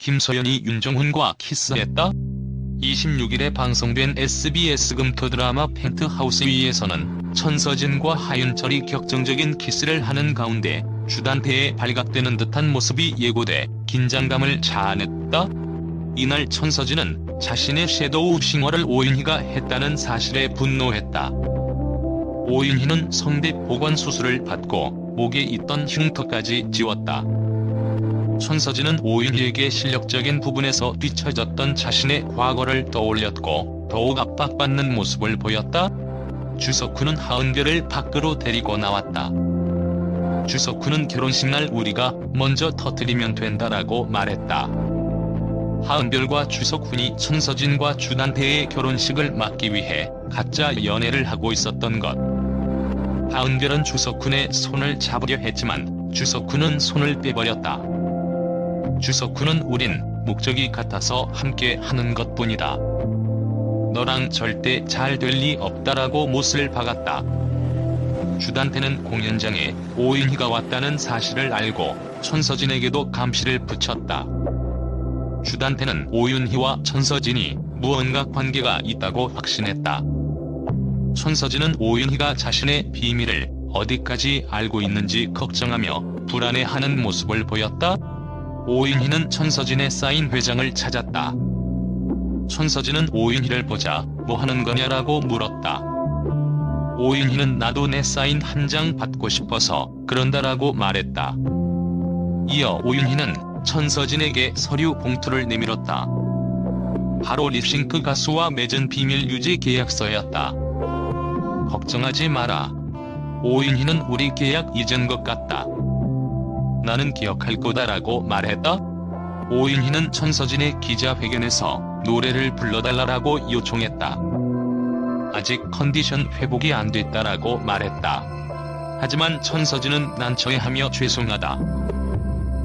김서연이 윤정훈과 키스했다? 26일에 방송된 SBS 금토 드라마 펜트하우스 위에서는 천서진과 하윤철이 격정적인 키스를 하는 가운데 주단태에 발각되는 듯한 모습이 예고돼 긴장감을 자아냈다. 이날 천서진은 자신의 섀도우 싱어를 오윤희가 했다는 사실에 분노했다. 오윤희는 성대 보건 수술을 받고 목에 있던 흉터까지 지웠다. 천서진은 오윤희에게 실력적인 부분에서 뒤처졌던 자신의 과거를 떠올렸고 더욱 압박받는 모습을 보였다. 주석훈은 하은별을 밖으로 데리고 나왔다. 주석훈은 결혼식 날 우리가 먼저 터뜨리면 된다라고 말했다. 하은별과 주석훈이 천서진과 주단태의 결혼식을 막기 위해 가짜 연애를 하고 있었던 것. 하은별은 주석훈의 손을 잡으려 했지만 주석훈은 손을 빼버렸다. 주석훈은 우린 목적이 같아서 함께 하는 것 뿐이다. 너랑 절대 잘 될 리 없다라고 못을 박았다. 주단태는 공연장에 오인희가 왔다는 사실을 알고 천서진에게도 감시를 붙였다. 주단태는 오윤희와 천서진이 무언가 관계가 있다고 확신했다. 천서진은 오윤희가 자신의 비밀을 어디까지 알고 있는지 걱정하며 불안해하는 모습을 보였다. 오윤희는 천서진의 사인 회장을 찾았다. 천서진은 오윤희를 보자 뭐 하는 거냐라고 물었다. 오윤희는 나도 내 사인 한 장 받고 싶어서 그런다라고 말했다. 이어 오윤희는 천서진에게 서류 봉투를 내밀었다. 바로 립싱크 가수와 맺은 비밀 유지 계약서였다. 걱정하지 마라. 오윤희는 우리 계약 잊은 것 같다. 나는 기억할 거다라고 말했다. 오윤희는 천서진의 기자회견에서 노래를 불러달라고 요청했다. 아직 컨디션 회복이 안 됐다라고 말했다. 하지만 천서진은 난처해하며 죄송하다.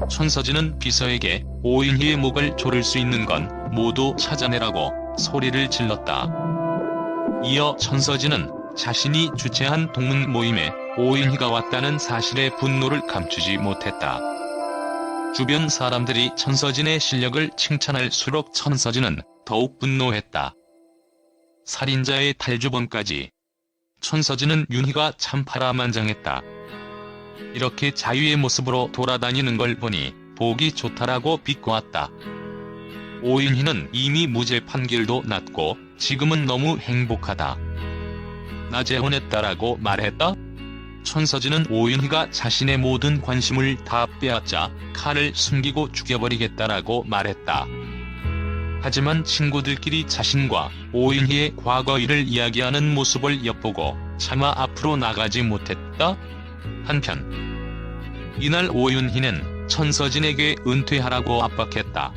천서진은 비서에게 오윤희의 목을 조를 수 있는 건 모두 찾아내라고 소리를 질렀다. 이어 천서진은 자신이 주최한 동문 모임에 오윤희가 왔다는 사실에 분노를 감추지 못했다. 주변 사람들이 천서진의 실력을 칭찬할수록 천서진은 더욱 분노했다. 살인자의 탈주범까지. 천서진은 윤희가 참 파라만장했다. 이렇게 자유의 모습으로 돌아다니는 걸 보니 보기 좋다라고 비꼬았다. 오윤희는 이미 무죄 판결도 났고 지금은 너무 행복하다. 나 재혼했다라고 말했다. 천서진은 오윤희가 자신의 모든 관심을 다 빼앗자 칼을 숨기고 죽여버리겠다라고 말했다. 하지만 친구들끼리 자신과 오윤희의 과거 일을 이야기하는 모습을 엿보고 차마 앞으로 나가지 못했다. 한편 이날 오윤희는 천서진에게 은퇴하라고 압박했다.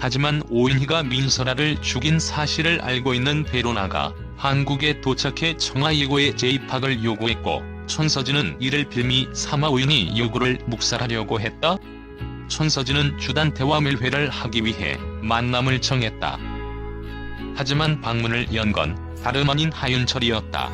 하지만 오윤희가 민설아를 죽인 사실을 알고 있는 베로나가 한국에 도착해 청하예고에 재입학을 요구했고 천서진은 이를 빌미 삼아 오윤희 요구를 묵살하려고 했다. 천서진은 주단태와 밀회를 하기 위해 만남을 청했다. 하지만 방문을 연 건 다름 아닌 하윤철이었다.